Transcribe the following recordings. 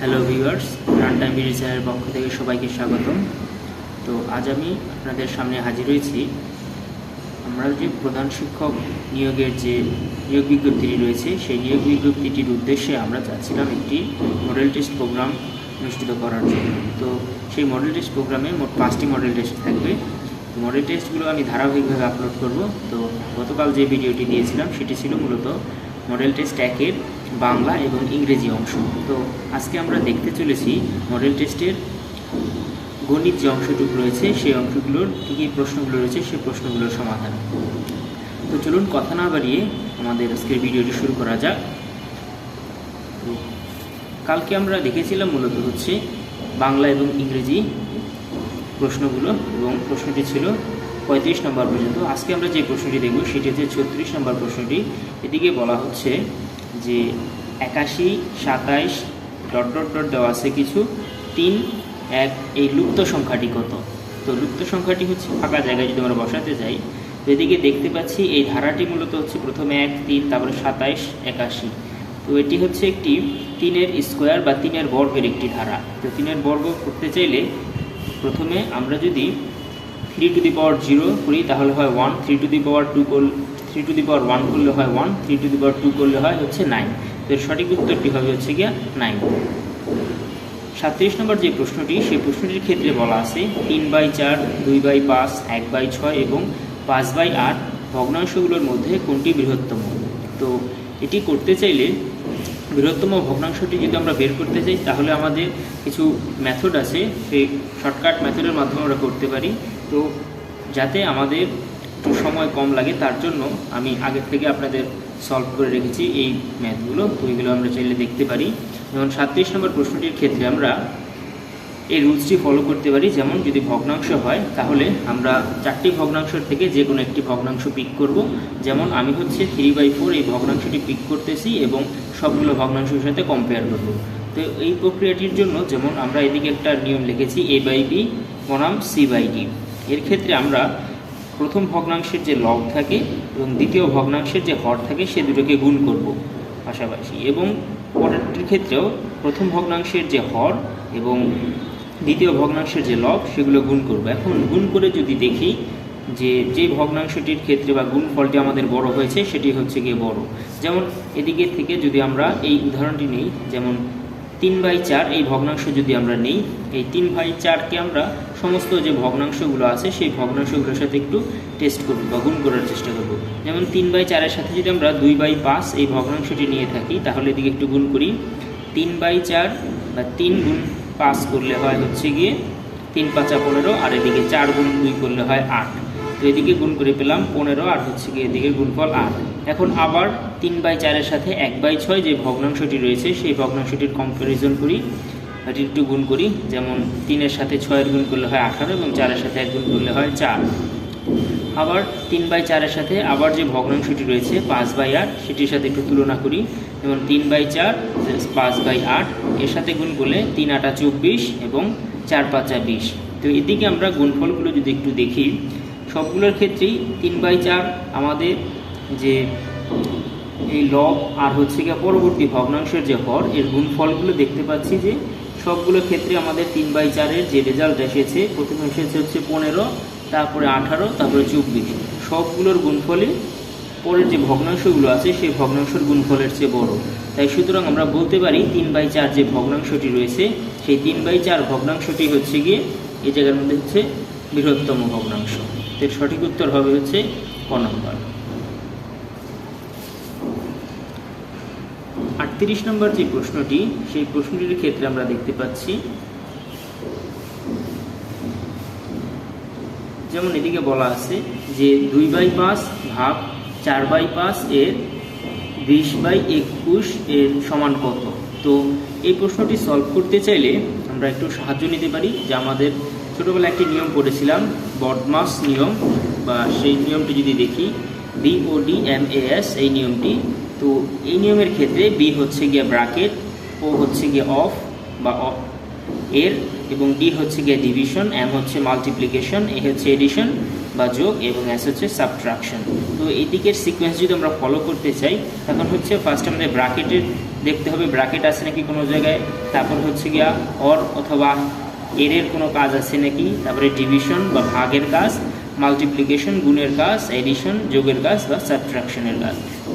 Hello viewers run time BD চ্যানেলের পক্ষ থেকে সবাইকে স্বাগতম। তো আজ আমি আপনাদের সামনে হাজির হয়েছি। আমরা যে প্রধান শিক্ষক নিয়োগের যে নিয়োগ বিজ্ঞপ্তিটি রয়েছে, সেই নিয়োগ বিজ্ঞপ্তিটির উদ্দেশ্যে আমরা চাচ্ছিলাম একটি মডেল টেস্ট প্রোগ্রাম অনুষ্ঠিত করার জন্য। তো সেই মডেল টেস্ট প্রোগ্রামে মোট পাঁচটি মডেল টেস্ট থাকবে। মডেল টেস্টগুলো আমি ধারাবাহিকভাবে আপলোড করব। তো গতকাল যে ভিডিওটি দিয়েছিলাম, সেটি ছিল মূলত মডেল টেস্ট একের বাংলা এবং ইংরেজি অংশ। তো আজকে আমরা দেখতে চলেছি মডেল টেস্টের গণিত যে অংশটুকু রয়েছে, সেই অংশগুলোর কী কী প্রশ্নগুলো রয়েছে, সেই প্রশ্নগুলোর সমাধান। তো চলুন কথা না বাড়িয়ে আমাদের আজকের ভিডিওটি শুরু করা যাক। কালকে আমরা দেখেছিলাম মূলত হচ্ছে বাংলা এবং ইংরেজি প্রশ্নগুলো এবং প্রশ্নটি ছিল পঁয়ত্রিশ নম্বর পর্যন্ত। আজকে আমরা যে প্রশ্নটি দেখব, সেটি হচ্ছে ছত্রিশ নম্বর প্রশ্নটি। এদিকে বলা হচ্ছে যে একাশি, সাতাইশ, ডট ডট ডট দেওয়া আছে কিছু। তিন, এক, এই লুপ্ত সংখ্যাটি কত? তো লুপ্ত সংখ্যাটি হচ্ছে ফাঁকা জায়গায় যদি আমরা বসাতে যাই, তো এদিকে দেখতে পাচ্ছি এই ধারাটি মূলত হচ্ছে প্রথমে এক, তিন, তারপরে সাতাইশ, একাশি। তো এটি হচ্ছে একটি তিনের স্কোয়ার বা তিনের বর্গের একটি ধারা। তো তিনের বর্গ করতে চাইলে প্রথমে আমরা যদি three to the power zero করি, তাহলে হয় one three to the power two three to the power one করলে হয় one three to the power two করলে হয় হচ্ছে নাইন তো এর সঠিক উত্তরটি হবে হচ্ছে গিয়া নাইন সাতত্রিশ নম্বর যে প্রশ্নটি, সেই প্রশ্নটির ক্ষেত্রে বলা আছে, তিন বাই চার, দুই বাই পাঁচ, এক বাই ছয় এবং পাঁচ বাই আট ভগ্নাংশগুলোর মধ্যে কোনটি বৃহত্তম? তো এটি করতে চাইলে বৃহত্তম ভগ্নাংশটি যদি আমরা বের করতে চাই, তাহলে আমাদের কিছু মেথড আছে, সেই শর্টকাট মেথডের মাধ্যমে আমরা করতে পারি। তো যাতে আমাদের একটু সময় কম লাগে, তার জন্য আমি আগের থেকে আপনাদের সলভ করে রেখেছি এই ম্যাথগুলো তো ওইগুলো আমরা চাইলে দেখতে পারি। যেমন সাতত্রিশ নম্বর প্রশ্নটির ক্ষেত্রে আমরা এই রুলসটি ফলো করতে পারি। যেমন যদি ভগ্নাংশ হয়, তাহলে আমরা চারটি ভগ্নাংশের থেকে যে কোনো একটি ভগ্নাংশ পিক করব। যেমন আমি হচ্ছে থ্রি বাই ফোর এই ভগ্নাংশটি পিক করতেছি এবং সবগুলো ভগ্নাংশের সাথে কম্পেয়ার করব। তো এই প্রক্রিয়াটির জন্য যেমন আমরা এদিকে একটা নিয়ম লিখেছি এ বাই বি বনাম সি বাই ডি এর ক্ষেত্রে আমরা প্রথম ভগ্নাংশের যে লব থাকে এবং দ্বিতীয় ভগ্নাংশের যে হর থাকে, সে দুটোকে গুণ করব পাশাপাশি। এবং পরেরটির ক্ষেত্রেও প্রথম ভগ্নাংশের যে হর এবং দ্বিতীয় ভগ্নাংশের যে লব, সেগুলো গুণ করব। এখন গুণ করে যদি দেখি যে যে ভগ্নাংশটির ক্ষেত্রে বা গুণফলটি আমাদের বড় হয়েছে, সেটি হচ্ছে গিয়ে বড়। যেমন এদিকে থেকে যদি আমরা এই উদাহরণটি নিই, যেমন তিন বাই চার, এই ভগ্নাংশ যদি আমরা নেই, এই তিন বাই চারকে আমরা সমস্ত যে ভগ্নাংশগুলো আছে, সেই ভগ্নাংশগুলোর সাথে একটু টেস্ট করব বা গুণ করার চেষ্টা করব। যেমন তিন বাই চারের সাথে যদি আমরা দুই বাই পাঁচ এই ভগ্নাংশটি নিয়ে থাকি, তাহলে এদিকে একটু গুণ করি। তিন বাই চার বা তিন গুণ পাঁচ করলে হয় হচ্ছে গিয়ে তিন পাঁচা পনেরো, আর এদিকে চার গুণ দুই করলে হয় আট। তো এদিকে গুণ করে পেলাম পনেরো, আর হচ্ছে গিয়ে এদিকে গুণফল আট। এখন আবার তিন বাই চারের সাথে এক বাই ছয় যে ভগ্নাংশটি রয়েছে, সেই ভগ্নাংশটির কম্প্যারিজন করি এটি একটু গুণ করি, যেমন তিনের সাথে ছয়ের গুণ করলে হয় আঠারো এবং চারের সাথে এক গুণ করলে হয় চার। আবার তিন বাই চারের সাথে আবার যে ভগ্নাংশটি রয়েছে, পাঁচ বাই আট, সেটির সাথে একটু তুলনা করি, যেমন তিন বাই চার পাঁচ বাই আট, এর সাথে গুণ করলে তিন আটা চব্বিশ এবং চার পাঁচা বিশ। তো এদিকে আমরা গুণফলগুলো যদি একটু দেখি সবগুলোর ক্ষেত্রেই তিন বাই চার আমাদের যে এই লব আর হচ্ছে গিয়ে পরবর্তী ভগ্নাংশের যে হর, এর গুণফলগুলো দেখতে পাচ্ছি যে সবগুলো ক্ষেত্রে আমাদের তিন বাই চারের যে রেজাল্ট এসেছে, প্রথমে এসেছে হচ্ছে পনেরো, তারপরে আঠারো, তারপরে চব্বিশ। সবগুলোর গুণফলে পরের যে ভগ্নাংশগুলো আছে, সেই ভগ্নাংশের গুণফলের চেয়ে বড়। তাই সুতরাং আমরা বলতে পারি তিন বাই চার যে ভগ্নাংশটি রয়েছে, সেই তিন বাই চার ভগ্নাংশটি হচ্ছে গিয়ে এই জায়গার মধ্যে হচ্ছে বৃহত্তম ভগ্নাংশ। এর সঠিক উত্তর হবে হচ্ছে ক নম্বর। আটত্রিশ নম্বর যে প্রশ্নটি, সেই প্রশ্নটির ক্ষেত্রে আমরা দেখতে পাচ্ছি, যেমন এদিকে বলা আছে যে দুই বাই পাঁচ ভাগ চার বাই পাঁচ এর বিশ বাই একুশ এর সমান কত? তো এই প্রশ্নটি সলভ করতে চাইলে আমরা একটু সাহায্য নিতে পারি যে আমাদের ছোটোবেলায় একটি নিয়ম পড়েছিলাম বদমাস নিয়ম, বা সেই নিয়মটি যদি দেখি B O D M A S এই নিয়মটি। তো এই নিয়মের ক্ষেত্রে বি হচ্ছে গিয়ে ব্রাকেট ও হচ্ছে গিয়ে অফ বা অফ এর, এবং ডি হচ্ছে গিয়ে ডিভিশন এম হচ্ছে মাল্টিপ্লিকেশন, এ হচ্ছে এডিশন বা যোগ, এবং এস হচ্ছে সাবট্রাকশন। তো এই দিকের সিকোয়েন্স যদি আমরা ফলো করতে চাই, তখন হচ্ছে ফার্স্ট আমাদের ব্রাকেটের দেখতে হবে, ব্র্যাকেট আছে নাকি কোনো জায়গায়, তারপর হচ্ছে গিয়া অর অথবা এর কোনো কাজ আছে নাকি? তারপরে ডিভিশন বা ভাগের কাজ মাল্টিপ্লিকেশন গুণের কাজ এডিশন যোগের কাজ বা সাবট্রাকশনের কাজ।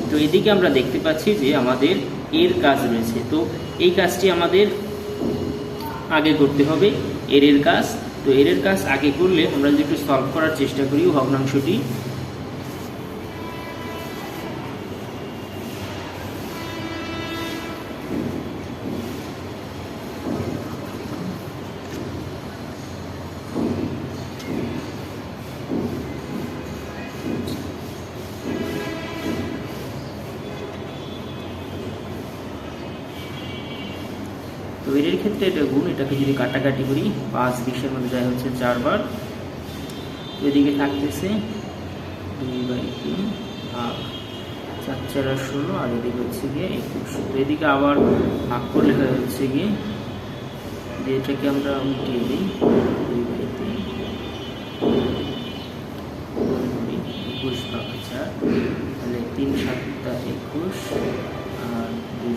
তো এদিকে আমরা দেখতে পাচ্ছি যে আমাদের এর কাজ রয়েছে। তো এই কাজটি আমাদের আগে করতে হবে, এর কাজ। তো এর কাজ আগে করলে আমরা যদি একটু সলভ করার চেষ্টা করি, ভগ্নাংশটি তো এর ক্ষেত্রে এটা গুণ, এটাকে যদি কাটাকাটি করি, পাঁচ বিশের মধ্যে যায় হচ্ছে চারবার। এদিকে থাকতেছে দুই বাই তিন, ভাগ চার চার আর ষোলো, আর এদিকে হচ্ছে গিয়ে একুশ। এদিকে আবার ভাগ করলে হচ্ছে গিয়ে যে এটাকে আমরা উঠিয়ে দিই, দুই বাই তিন, একুশ ভাগ চার, তাহলে তিন সাতটা একুশ, আর দুই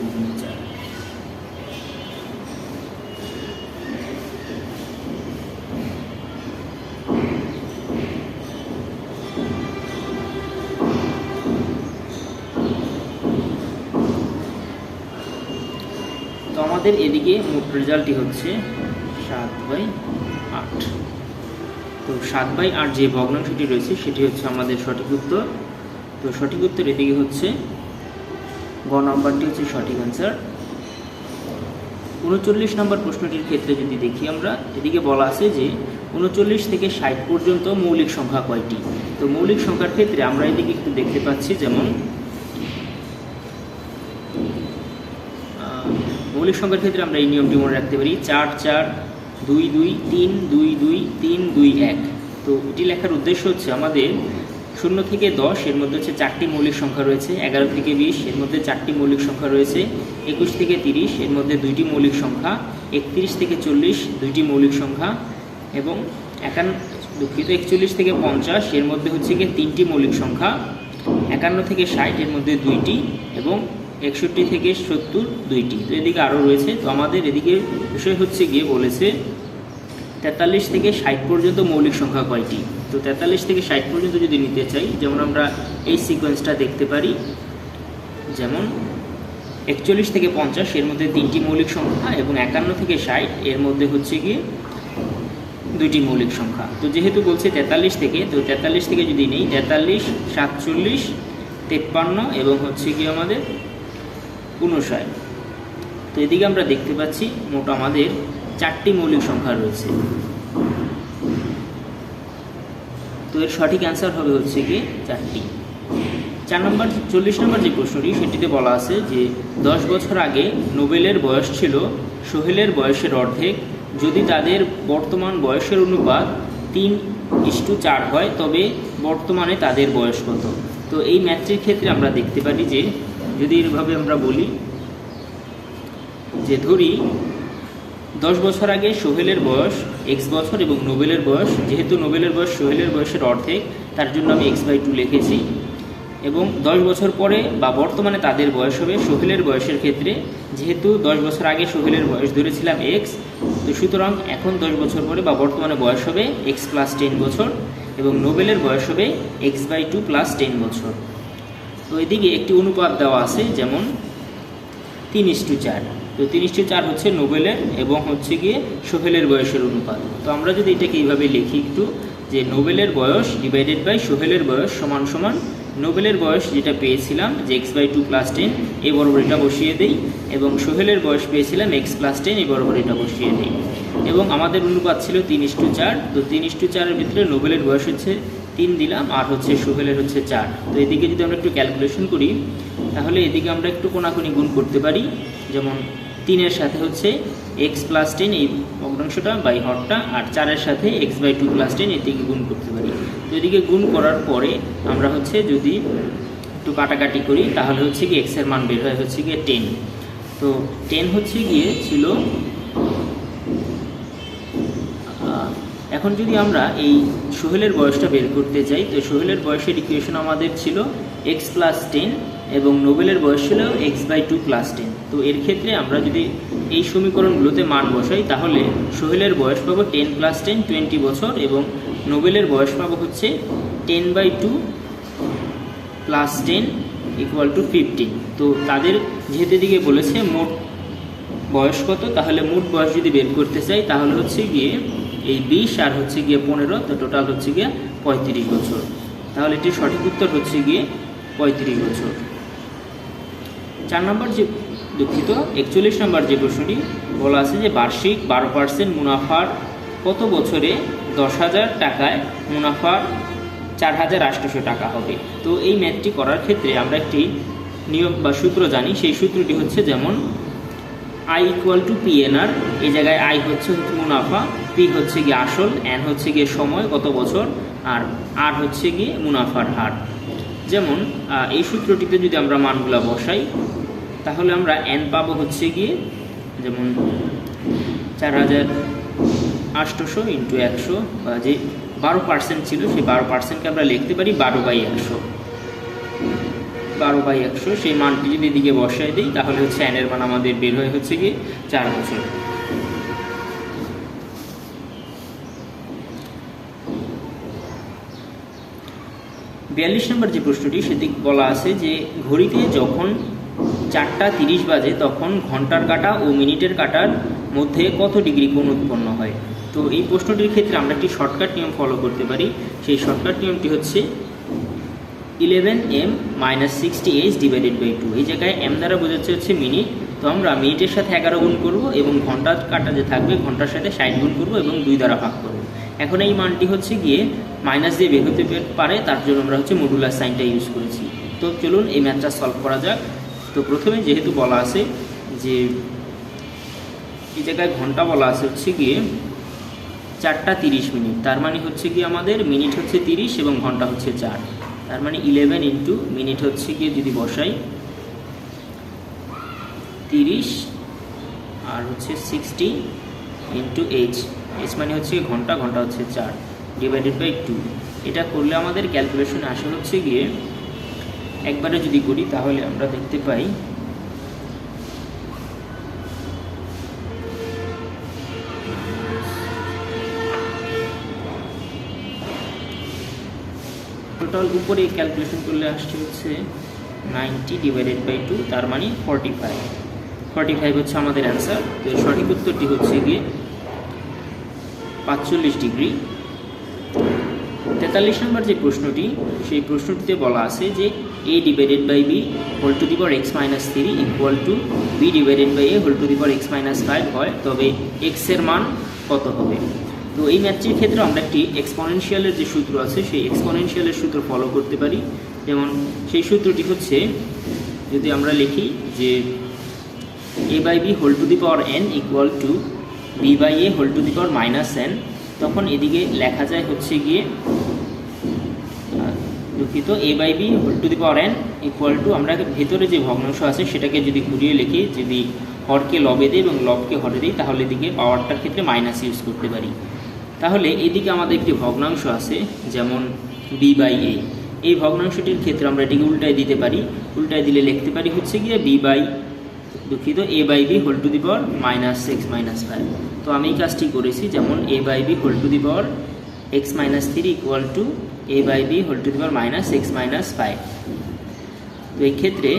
আমাদের এদিকে মোট রেজাল্টটি হচ্ছে সাত বাই আট। তো সাত বাই আট যে ভগ্নাংশটি রয়েছে, সেটি হচ্ছে আমাদের সঠিক উত্তর। তো সঠিক উত্তর এদিকে হচ্ছে, গ নম্বরটি হচ্ছে সঠিক অ্যান্সার উনচল্লিশ নম্বর প্রশ্নটির ক্ষেত্রে যদি দেখি আমরা, এদিকে বলা আছে যে উনচল্লিশ থেকে ষাট পর্যন্ত মৌলিক সংখ্যা কয়টি? তো মৌলিক সংখ্যার ক্ষেত্রে আমরা এদিকে একটু দেখতে পাচ্ছি, যেমন মৌলিক সংখ্যার ক্ষেত্রে আমরা এই নিয়মটি মনে রাখতে পারি, চার চার, দুই দুই, তিন, দুই দুই, তিন, দুই, এক। তো এটি লেখার উদ্দেশ্য হচ্ছে আমাদের শূন্য থেকে দশ, এর মধ্যে হচ্ছে চারটি মৌলিক সংখ্যা রয়েছে, এগারো থেকে বিশ, এর মধ্যে চারটি মৌলিক সংখ্যা রয়েছে, একুশ থেকে তিরিশ, এর মধ্যে দুইটি মৌলিক সংখ্যা, একত্রিশ থেকে চল্লিশ, দুইটি মৌলিক সংখ্যা, এবং একান্ন, দুঃখিত, একচল্লিশ থেকে পঞ্চাশ, এর মধ্যে হচ্ছে গিয়ে তিনটি মৌলিক সংখ্যা, একান্ন থেকে ষাট, এর মধ্যে দুইটি, এবং একষট্টি থেকে সত্তর দুইটি। তো এদিকে আরও রয়েছে। তো আমাদের এদিকে বিষয় হচ্ছে গিয়ে বলেছে, তেতাল্লিশ থেকে ষাট পর্যন্ত মৌলিক সংখ্যা কয়টি? তো তেতাল্লিশ থেকে ষাট পর্যন্ত যদি নিতে চাই, যেমন আমরা এই সিকোয়েন্সটা দেখতে পারি, যেমন একচল্লিশ থেকে পঞ্চাশ, এর মধ্যে তিনটি মৌলিক সংখ্যা এবং একান্ন থেকে ষাট, এর মধ্যে হচ্ছে গিয়ে দুইটি মৌলিক সংখ্যা। তো যেহেতু বলছে তেতাল্লিশ থেকে, তো তেতাল্লিশ থেকে যদি নেই, তেতাল্লিশ, সাতচল্লিশ, তেপ্পান্ন এবং হচ্ছে গিয়ে আমাদের উনষাট তো এদিকে আমরা দেখতে পাচ্ছি মোট আমাদের চারটি মৌলিক সংখ্যা রয়েছে। তো এর সঠিক অ্যান্সার হবে হচ্ছে গিয়ে চারটি। চার নম্বর, চল্লিশ নম্বর যে প্রশ্নটি, সেটিতে বলা আছে যে, দশ বছর আগে নোবেলের বয়স ছিল সোহেলের বয়সের অর্ধেক। যদি তাদের বর্তমান বয়সের অনুপাত তিন ইস্টু চার হয়, তবে বর্তমানে তাদের বয়স কত? তো এই ম্যাথটির ক্ষেত্রে আমরা দেখতে পারি যে যদি এভাবে আমরা বলি যে ধরি, দশ বছর আগে সোহেলের বয়স এক্স বছর এবং নোবেলের বয়স, যেহেতু নোবেলের বয়স সোহেলের বয়সের অর্ধেক, তার জন্য আমি এক্স বাই টু লিখেছি। এবং দশ বছর পরে বা বর্তমানে তাদের বয়স হবে সোহেলের বয়সের ক্ষেত্রে, যেহেতু দশ বছর আগে সোহেলের বয়স ধরেছিলাম এক্স তো সুতরাং এখন দশ বছর পরে বা বর্তমানে বয়স হবে এক্স প্লাস টেন বছর এবং নোবেলের বয়স হবে X by two plus ten বছর। তো এদিকে একটি অনুপাত দেওয়া আছে, যেমন তিন ইস্টু চার। তো তিন ইস্টু চার হচ্ছে নোবেলের এবং হচ্ছে গিয়ে সোহেলের বয়সের অনুপাত। তো আমরা যদি এটাকে এইভাবে লিখি একটু, যে নোবেলের বয়স ডিভাইডেড বাই সোহেলের বয়স সমান সমান নোবেলের বয়স যেটা পেয়েছিলাম, যে X by two plus ten এই বরাবর বসিয়ে দেই এবং সোহেলের বয়স পেয়েছিলাম এক্স প্লাস টেন এই বরাবর এটা বসিয়ে দিই। এবং আমাদের অনুপাত ছিল তিন ইস্টু চার, তো তিন ইস্টু চারের ভিতরে নোবেলের বয়স হচ্ছে তিন দিলাম, আর হচ্ছে সোহেলের হচ্ছে চার। তো এদিকে যদি আমরা একটু ক্যালকুলেশন করি, তাহলে এদিকে আমরা একটু কোনাকুনি গুণ করতে পারি। যেমন তিনের সাথে হচ্ছে এক্স প্লাস টেন এই ভগ্নাংশটা বাই হরটা, আর চারের সাথে X by two plus ten এদিকে গুণ করতে পারি। তো এদিকে গুণ করার পরে আমরা হচ্ছে যদি একটু কাটাকাটি করি, তাহলে হচ্ছে কি এক্সের মান বের হয় হচ্ছে গিয়ে টেন তো টেন হচ্ছে গিয়ে ছিল এখন যদি আমরা এই সোহেলের বয়সটা বের করতে চাই, তো সোহেলের বয়সের ইকুয়েশন আমাদের ছিল এক্স প্লাস টেন এবং নোবেলের বয়স ছিল X by two plus ten তো এর ক্ষেত্রে আমরা যদি এই সমীকরণগুলোতে মান বসাই, তাহলে সোহেলের বয়স পাবো টেন প্লাস টেন টোয়েন্টি বছর এবং নোবেলের বয়স পাবো হচ্ছে ten by two plus ten equal to fifteen তো তাদের যেহেতু দিকে বলেছে মোট বয়স কত, তাহলে মোট বয়স যদি বের করতে চাই, তাহলে হচ্ছে গিয়ে এই বিশ আর হচ্ছে গিয়ে পনেরো, তো টোটাল হচ্ছে গিয়ে পঁয়ত্রিশ বছর। তাহলে এটির সঠিক উত্তর হচ্ছে গিয়ে পঁয়ত্রিশ বছর। চার নম্বর যে দুঃখিত, একচল্লিশ নম্বর যে প্রশ্নটি, বলা আছে যে বার্ষিক বারো পার্সেন্ট মুনাফার কত বছরে দশ হাজার টাকায় মুনাফার চার হাজার আটশোশো টাকা হবে? তো এই ম্যাথটি করার ক্ষেত্রে আমরা একটি নিয়ম বা সূত্র জানি। সেই সূত্রটি হচ্ছে যেমন I equal to P NR এই জায়গায় আই হচ্ছে মুনাফা পি হচ্ছে গিয়ে আসল এন হচ্ছে গিয়ে সময়, কত বছর, আর আর হচ্ছে গিয়ে মুনাফার হার। যেমন এই সূত্রটিতে যদি আমরা মানগুলা বসাই, তাহলে আমরা এন পাবো হচ্ছে গিয়ে, যেমন চার হাজার আটশোশো ইন্টু একশো, বা যে বারো পার্সেন্ট ছিল, সেই বারো পার্সেন্টকে আমরা লিখতে পারি বারো বাই একশো। বারো বাই একশো, সেই মানটি যদি এদিকে বসায় দিই, তাহলে হচ্ছে এনের মান আমাদের বের হয়ে হচ্ছে গিয়ে চার বছর। বিয়াল্লিশ নম্বর যে প্রশ্নটি, সেটি বলা আছে যে, ঘড়িতে যখন চারটা তিরিশ বাজে, তখন ঘণ্টার কাটা ও মিনিটের কাটার মধ্যে কত ডিগ্রি কোণ উৎপন্ন হয়? তো এই প্রশ্নটির ক্ষেত্রে আমরা একটি শর্টকাট নিয়ম ফলো করতে পারি। সেই শর্টকাট নিয়মটি হচ্ছে eleven M minus sixty H divided by two এই জায়গায় এম দ্বারা বোঝাচ্ছে হচ্ছে মিনিট। তো আমরা মিনিটের সাথে এগারো গুণ করব এবং ঘণ্টার কাটা যে থাকবে, ঘণ্টার সাথে ষাট গুণ করব এবং দুই দ্বারা ভাগ করব। এখন এই মানটি হচ্ছে গিয়ে মাইনাস দিয়ে বের হতে পারে, তার জন্য আমরা হচ্ছে মডুলার সাইনটা ইউজ করেছি। তো চলুন এই ম্যাথটা সলভ করা যাক। তো প্রথমে যেহেতু বলা আছে যে এই জায়গায় ঘণ্টা বলা আছে হচ্ছে গিয়ে চারটা তিরিশ মিনিট। তার মানে হচ্ছে কি আমাদের মিনিট হচ্ছে তিরিশ এবং ঘণ্টা হচ্ছে চার। তার মানে ইলেভেন ইন্টু মিনিট হচ্ছে গিয়ে যদি বসাই তিরিশ আর হচ্ছে সিক্সটি ইন্টু এইচ এইচ মানে হচ্ছে ঘণ্টা ঘণ্টা হচ্ছে চার ডিভাইডেড বাই টু এটা করলে আমাদের ক্যালকুলেশনে আসে হচ্ছে গিয়ে, একবারে যদি করি তাহলে আমরা দেখতে পাই টোটাল উপরে ক্যালকুলেশন করলে আসছে হচ্ছে নাইনটি ডিভাইডেড বাই টু তার মানে ফর্টি ফাইভ ফর্টি ফাইভ হচ্ছে আমাদের অ্যান্সার তো সঠিক উত্তরটি হচ্ছে গিয়ে পাঁচচল্লিশ ডিগ্রি। তেতাল্লিশ নম্বর যে প্রশ্নটি, সেই প্রশ্নটিতে বলা আছে যে A divided by B whole to the power X minus three equal to B divided by A whole to the X minus five হয়, তবে এক্সের মান কত হবে? তো এই ম্যাথটির ক্ষেত্রে আমরা একটি এক্সপনেনশিয়ালের যে সূত্র আছে, সেই এক্সপনেনশিয়ালের সূত্র ফলো করতে পারি। যেমন সেই সূত্রটি হচ্ছে, যদি আমরা লিখি যে A by B whole to the power N equal to B by A whole to the power minus N, তখন এদিকে লেখা যায় হচ্ছে গিয়ে দুঃখিত, A by B whole to the power N equal to আমরা ভেতরে যে ভগ্নাংশ আছে সেটাকে যদি ঘুরিয়ে লিখি, যদি হরকে লবে দিই এবং লবকে হরে দিই, তাহলে এদিকে পাওয়ারটার ক্ষেত্রে মাইনাস ইউজ করতে পারি। তাহলে এদিকে আমাদের একটি ভগ্নাংশ আছে, যেমন বি বাই এ এই ভগ্নাংশটির ক্ষেত্রে আমরা এটিকে উল্টায় দিতে পারি। উল্টায় দিলে লিখতে পারি হচ্ছে গিয়ে বি বাই দুঃখিত A by B whole to the power minus X minus five তো আমি কাজটি করেছি, যেমন A by B whole to the power X minus three equal to A by B whole to the power minus X minus five তো এই ক্ষেত্রে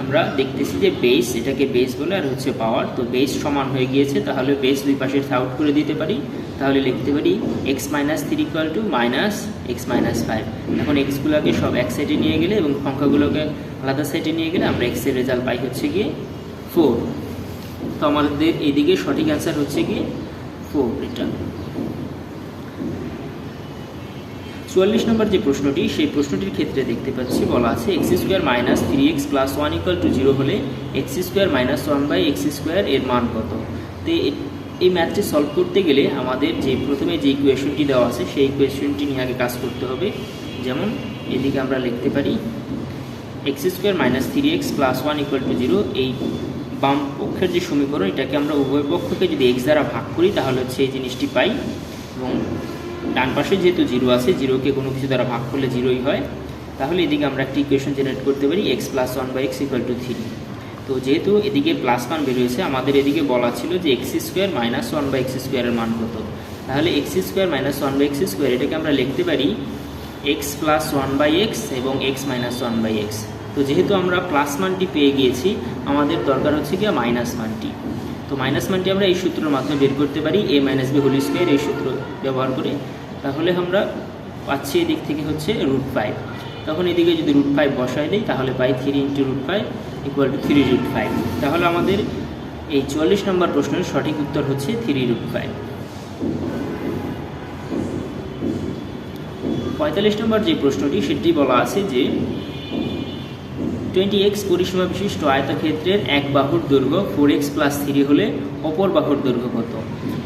আমরা দেখতেছি যে বেস এটাকে বেস বলে আর হচ্ছে পাওয়ার তো বেস সমান হয়ে গিয়েছে, তাহলে বেস দুই পাশে আউট করে দিতে পারি। তাহলে লিখতে পারি X minus three equal to minus X minus five এখন এক্সগুলোকে সব এক সাইডে নিয়ে গেলে এবং সংখ্যাগুলোকে আলাদা সাইডে নিয়ে গেলে আমরা এক্সের রেজাল্ট পাই হচ্ছে গিয়ে ফোর তো আমাদের এদিকে সঠিক অ্যান্সার হচ্ছে গিয়ে ফোর এটা চুয়াল্লিশ নম্বর যে প্রশ্নটি, সেই প্রশ্নটির ক্ষেত্রে দেখতে পাচ্ছি, বলা আছে X square minus three X plus one equal to zero হলে X square minus one by X square এর মান কত? তো এই ম্যাথটি সলভ করতে গেলে আমাদের যে প্রথমে যে ইকুয়েশনটি দেওয়া আছে, সেই ইকুয়েশনটি নিয়ে আগে কাজ করতে হবে। যেমন, এদিকে আমরা লিখতে পারি X square minus three X plus one equal to zero এই বাম পক্ষের যে সমীকরণ, এটাকে আমরা উভয় পক্ষকে যদি এক্স দ্বারা ভাগ করি, তাহলে হচ্ছে এই জিনিসটি পাই। এবং ডান পাশে যেহেতু জিরো আছে, জিরোকে কোনো কিছু দ্বারা ভাগ করলে জিরোই হয়। তাহলে এদিকে আমরা একটি ইকুয়েশন জেনারেট করতে পারি X plus one by X equal to three তো যেহেতু এদিকে প্লাস মান বেরিয়েছে, আমাদের এদিকে বলা ছিল যে X square minus one by X স্কোয়ারের মান কত। তাহলে X square minus one by X square এটাকে আমরা লিখতে পারি X plus one by X এবং X minus one by X তো যেহেতু আমরা প্লাস মানটি পেয়ে গিয়েছি, আমাদের দরকার হচ্ছে কি মাইনাস মানটি। তো মাইনাস মানটি আমরা এই সূত্রের মাধ্যমে বের করতে পারি A minus B whole square এই সূত্র ব্যবহার করে। তাহলে আমরা পাচ্ছি এদিক থেকে হচ্ছে রুট ফাইভ তখন এদিকে যদি রুট ফাইভ বসায় দিই, তাহলে পাই three into root five equal to three root five তাহলে আমাদের এই চুয়াল্লিশ নম্বর প্রশ্নের সঠিক উত্তর হচ্ছে থ্রি রুট ফাইভ পঁয়তাল্লিশ নম্বর যে প্রশ্নটি, সেটি বলা আছে যে টোয়েন্টি এক্স পরিসীমা বিশিষ্ট আয়তক্ষেত্রের এক বাহুর দৈর্ঘ্য ফোর এক্স প্লাস থ্রি হলে অপর বাহুর দৈর্ঘ্য কত?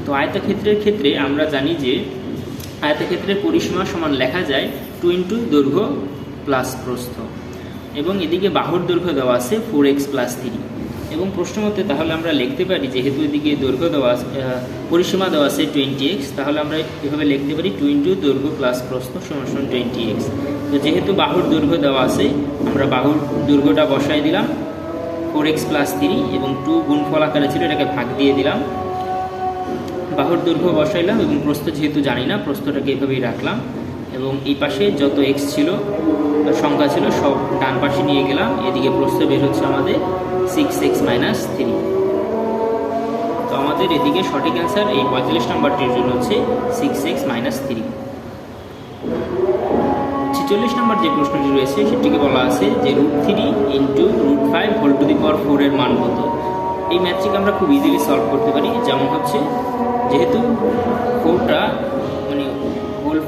তো আয়তক্ষেত্রের ক্ষেত্রে আমরা জানি যে আয়তক্ষেত্রের পরিসীমা সমান লেখা যায় টু ইন্টু দৈর্ঘ্য প্লাস প্রস্থ। এবং এদিকে বাহুর দৈর্ঘ্য দেওয়া আছে ফোর এক্স প্লাস থ্রি। এবং প্রশ্ন মতে তাহলে আমরা লিখতে পারি, যেহেতু এদিকে দৈর্ঘ্য দেওয়া পরিসীমা দেওয়া আছে টোয়েন্টি এক্স তাহলে আমরা এভাবে লিখতে পারি টু ইন্টু দৈর্ঘ্য প্লাস প্রস্থ সমান টোয়েন্টি এক্স তো যেহেতু বাহুর দৈর্ঘ্য দেওয়া আছে, আমরা বাহুর দৈর্ঘ্যটা বসাই দিলাম ফোর এক্স প্লাস থ্রি এবং টু গুণফল আকারে ছিল, এটাকে ভাগ দিয়ে দিলাম। বাহুর দৈর্ঘ্য বসাইলাম এবং প্রস্থ যেহেতু জানি না, প্রস্থটাকে এভাবেই রাখলাম। এবং এই পাশে যত এক্স ছিল সংখ্যা ছিল সব ডান পাশে নিয়ে গেলাম, এদিকে প্রস্থ বের হচ্ছে আমাদের সিক্স এক্স মাইনাস থ্রি তো আমাদের এদিকে সঠিক অ্যান্সার এই পঁয়তাল্লিশ নম্বরটির জন্য হচ্ছে সিক্স এক্স মাইনাস থ্রি ছেচল্লিশ নম্বর যে প্রশ্নটি রয়েছে, সেটিকে বলা আছে যে root three into root five whole to the power ফোরের মান কত? এই ম্যাথটিকে আমরা খুব ইজিলি সলভ করতে পারি। যেমন হচ্ছে, যেহেতু ফোরটা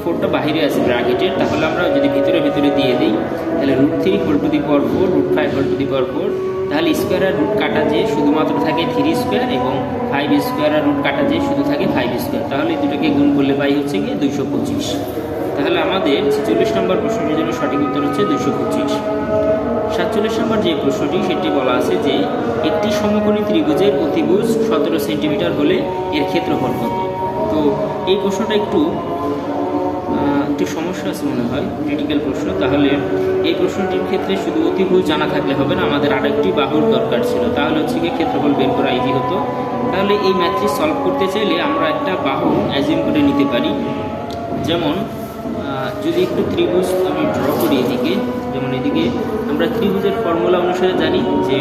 ফোরটা বাইরে আছে ব্র্যাকেটের তাহলে আমরা যদি ভিতরে ভিতরে দিয়ে দিই, তাহলে root three whole to the পর four root five whole to the power four তাহলে স্কোয়ার আর রুট কাটা যে শুধুমাত্র থাকে থ্রি স্কোয়ার এবং ফাইভ স্কোয়ার আর রুট কাটা যে শুধু থাকে ফাইভ স্কোয়ার তাহলে দুটোকে গুণ করলে পাই হচ্ছে গিয়ে দুইশো পঁচিশ। তাহলে আমাদের ছেচল্লিশ নম্বর প্রশ্নটির জন্য সঠিক উত্তর হচ্ছে দুশো পঁচিশ। সাতচল্লিশ নম্বর যে প্রশ্নটি, সেটি বলা আছে যে একটি সমকোণী ত্রিভুজের অতিভুজ সতেরো সেন্টিমিটার হলে এর ক্ষেত্রফল কত? তো এই প্রশ্নটা একটু একটু সমস্যা আছে মনে হয় ক্রিটিক্যাল প্রশ্ন। তাহলে এই প্রশ্নটির ক্ষেত্রে শুধু অতিভুজ জানা থাকলে হবে না, আমাদের আরেকটি বাহুর দরকার ছিল। তাহলে হচ্ছে গিয়ে ক্ষেত্রফল বের করা ইজি হতো। তাহলে এই ম্যাথটি সলভ করতে চাইলে আমরা একটা বাহু অ্যাজিউম করে নিতে পারি। যেমন যদি একটু ত্রিভুজ আমি ড্র করি এদিকে, যেমন এদিকে, আমরা ত্রিভুজের ফর্মুলা অনুসারে জানি যে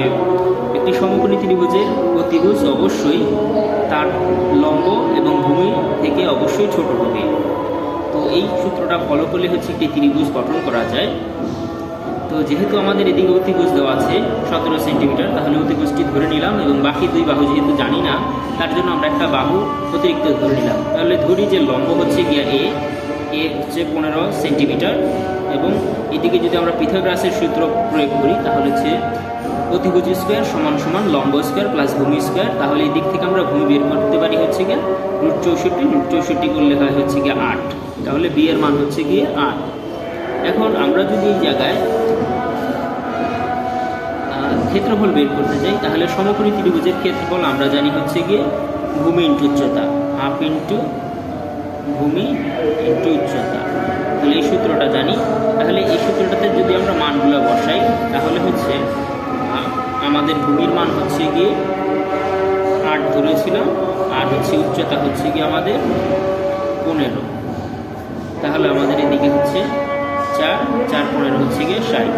একটি সমকোণী ত্রিভুজের অতিভুজ অবশ্যই তার লম্ব এবং ভূমি থেকে অবশ্যই ছোট হবে। তো এই সূত্রটা ফলো করলে হচ্ছে একটি ত্রিভুজ গঠন করা যায়। তো যেহেতু আমাদের এদিকে অতিভুজ দেওয়া আছে সতেরো সেন্টিমিটার, তাহলে অতিভুজটি ধরে নিলাম এবং বাকি দুই বাহু যেহেতু জানি না, তার জন্য আমরা একটা বাহু অতিরিক্ত ধরে নিলাম। তাহলে ধরি যে লম্ব হচ্ছে গিয়া এ এ হচ্ছে পনেরো সেন্টিমিটার এবং এদিকে যদি আমরা পৃথকরাসের সূত্র প্রয়োগ করি, তাহলে হচ্ছে অতিভুজ স্কোয়ার সমান সমান লম্ব স্কোয়ার প্লাস ভূমি স্কোয়ার তাহলে এই দিক থেকে আমরা ভূমি বের করতে পারি হচ্ছে গিয়ে রুট চৌষট্টি রুট চৌষট্টি করলে হয় হচ্ছে গিয়ে আট। তাহলে বি এর মান হচ্ছে গিয়ে আট। এখন আমরা যদি এই জায়গায় ক্ষেত্রফল বের করতে চাই তাহলে সমকোণী ত্রিভুজের ক্ষেত্রফল আমরা জানি হচ্ছে গিয়ে ভূমি ইন্টু উচ্চতা হাফ ইন্টু ভূমি ইন্টু উচ্চতা। তাহলে এই সূত্রটা জানি। তাহলে এই সূত্রটাতে যদি আমরা মানগুলো বসাই, তাহলে হচ্ছে আমাদের ভূমির মান হচ্ছে গিয়ে আট ধরেছিলাম আর হচ্ছে উচ্চতা হচ্ছে গিয়ে আমাদের পনেরো। তাহলে আমাদের এদিকে হচ্ছে চার চার পনেরো হচ্ছে গিয়ে ষাট।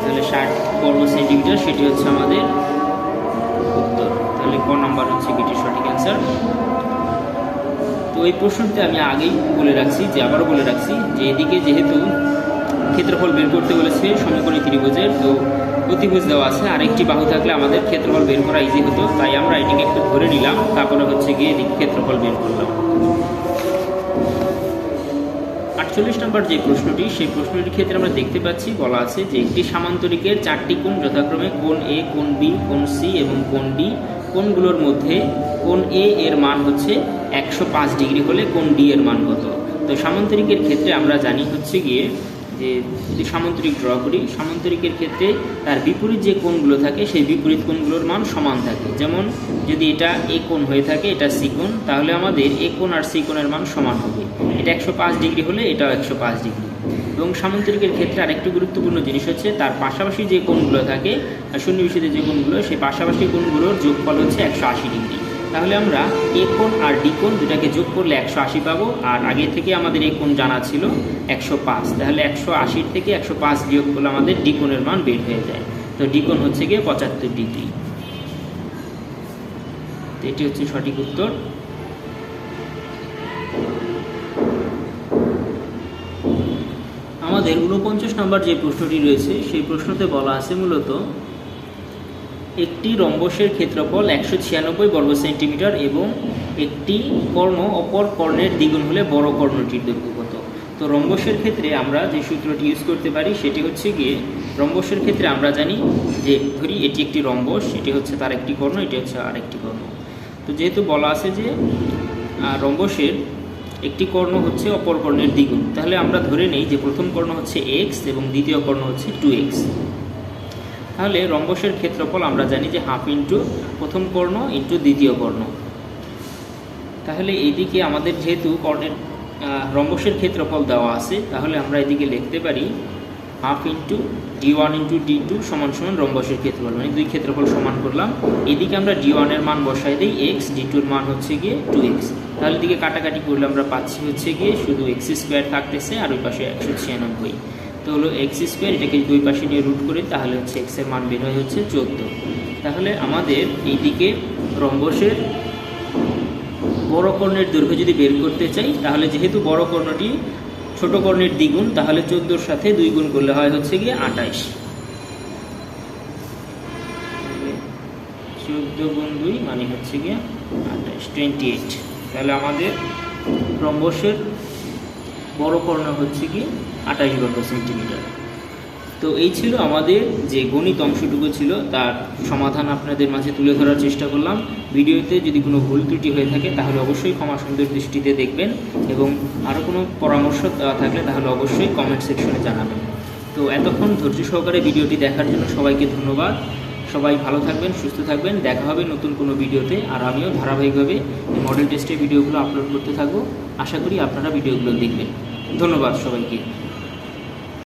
তাহলে ষাট বর্গ সেন্টিমিটার, সেটি হচ্ছে আমাদের উত্তর। তাহলে ক নাম্বার হচ্ছে গিয়ে সঠিক অ্যান্সার তো এই প্রশ্নটি আমি আগেই বলে রাখছি, যে আবারও বলে রাখছি, যে এদিকে যেহেতু ক্ষেত্রফল বের করতে বলেছে সমকোণী ত্রিভুজের, তো অতিভুজ দেওয়া আছে। আরেকটি বাহু থাকলে আমাদের ক্ষেত্রফল বের করা ইজি হতো। তাই আমরা এটিকে একটু ধরে নিলাম। তারপরে হচ্ছে গিয়ে এদিকে ক্ষেত্রফল বের করলাম। আটচল্লিশ নম্বর যে প্রশ্নটি, সেই প্রশ্নটির ক্ষেত্রে আমরা দেখতে পাচ্ছি, বলা আছে যে একটি সামান্তরিকের চারটি কোণ যথাক্রমে কোণ এ কোণ বি কোণ সি এবং কোণ ডি কোণগুলোর মধ্যে কোণ এ এর মান হচ্ছে একশো পাঁচ ডিগ্রি হলে কোণ ডি এর মান কত? তো সামান্তরিকের ক্ষেত্রে আমরা জানি হচ্ছে গিয়ে যে যদি সামান্তরিক ড্র করি, সামান্তরিকের ক্ষেত্রে তার বিপরীত যে কোণগুলো থাকে, সেই বিপরীত কোণগুলোর মান সমান থাকে। যেমন যদি এটা এ কোণ হয়ে থাকে, এটা সি কোণ, তাহলে আমাদের এ কোণ আর সি কোণের মান সমান হবে। এটা একশো পাঁচ ডিগ্রি হলে এটাও একশো পাঁচ ডিগ্রি। এবং সামান্তরিকের ক্ষেত্রে আরেকটি গুরুত্বপূর্ণ জিনিস হচ্ছে, তার পাশাপাশি যে কোণগুলো থাকে সন্নিবেশিত যে কোণগুলো, সেই পাশাপাশি কোণগুলোর যোগফল হচ্ছে একশো আশি ডিগ্রি। তাহলে আমরা এ কোণ আর ডি কোণ দুটাকে যোগ করলে একশো আশি পাবো, আর আগে থেকে আমাদের এই কোণ জানা ছিল একশো পাঁচ। তাহলে একশো আশির থেকে একশো পাঁচ বিয়োগ করলে আমাদের ডি কোণের মান বের হয়ে যায়। তো ডি কোণ হচ্ছে গিয়ে পঁচাত্তর ডিগ্রি। এটি হচ্ছে সঠিক উত্তর। আমাদের ঊনপঞ্চাশ নম্বর যে প্রশ্নটি রয়েছে, সেই প্রশ্নতে বলা আছে মূলত একটি রম্বসের ক্ষেত্রফল একশো ছিয়ানব্বই বর্গ সেন্টিমিটার এবং একটি কর্ণ অপর কর্ণের দ্বিগুণ হলে বড় কর্ণটির দৈর্ঘ্য কত? তো রম্বসের ক্ষেত্রে আমরা যে সূত্রটি ইউজ করতে পারি সেটি হচ্ছে গিয়ে রম্বসের ক্ষেত্রে আমরা জানি যে ধরি এটি একটি রম্বস, এটি হচ্ছে তার একটি কর্ণ, এটি হচ্ছে আরেকটি কর্ণ। তো যেহেতু বলা আছে যে রম্বসের একটি কর্ণ হচ্ছে অপর কর্ণের দ্বিগুণ, তাহলে আমরা ধরে নেই যে প্রথম কর্ণ হচ্ছে এক্স এবং দ্বিতীয় কর্ণ হচ্ছে টু এক্স তাহলে রম্বসের ক্ষেত্রফল আমরা জানি যে হাফ ইন্টু প্রথম কর্ণ ইন্টু দ্বিতীয় কর্ণ। তাহলে এইদিকে আমাদের যেহেতু কর্ণের রম্বসের ক্ষেত্রফল দেওয়া আছে, তাহলে আমরা এদিকে লিখতে পারি half into D one into D two সমান সমান রম্বসের ক্ষেত্রফল মানে দুই ক্ষেত্রফল সমান করলাম। এদিকে আমরা ডি ওয়ানের মান বসাই দিই, এক্স, ডি টুর মান হচ্ছে গিয়ে টু এক্স। তাহলে এদিকে কাটাকাটি করলে আমরা পাচ্ছি হচ্ছে গিয়ে শুধু এক্স স্কোয়ার থাকতেছে আর ওই পাশে একশো ছিয়ানব্বই। তো হলো এক্স স্কোয়ার এটাকে দুই পাশে নিয়ে রুট করি, তাহলে হচ্ছে এক্সের মান বের হয় হচ্ছে চোদ্দ। তাহলে আমাদের এইদিকে রম্বসের বড় কর্ণের দৈর্ঘ্য যদি বের করতে চাই, তাহলে যেহেতু বড় কর্ণটি ছোট কর্ণের দ্বিগুণ, তাহলে চোদ্দোর সাথে দুই গুণ করলে হয় হচ্ছে গিয়ে আঠাইশ চোদ্দ গুণ দুই মানে হচ্ছে গিয়ে আঠাইশ টোয়েন্টি এইট তাহলে আমাদের রম্বসের বড় কর্ণ হচ্ছে কি আঠাইশ বর্গ সেন্টিমিটার তো এই ছিল আমাদের যে গণিত অংশটুকু ছিল, তার সমাধান আপনাদের মাঝে তুলে ধরার চেষ্টা করলাম। ভিডিওতে যদি কোনো ভুল ত্রুটি হয়ে থাকে, তাহলে অবশ্যই ক্ষমা সুন্দর দৃষ্টিতে দেখবেন এবং আরও কোনো পরামর্শ থাকলে তাহলে অবশ্যই কমেন্ট সেকশনে জানাবেন। তো এতক্ষণ ধৈর্য সহকারে ভিডিওটি দেখার জন্য সবাইকে ধন্যবাদ। সবাই ভালো থাকবেন, সুস্থ থাকবেন। দেখা হবে নতুন কোনো ভিডিওতে আর আমিও ধারাবাহিকভাবে মডেল টেস্টের ভিডিওগুলো আপলোড করতে থাকব। আশা করি আপনারা ভিডিওগুলো দেখবেন। ধন্যবাদ সবাইকে।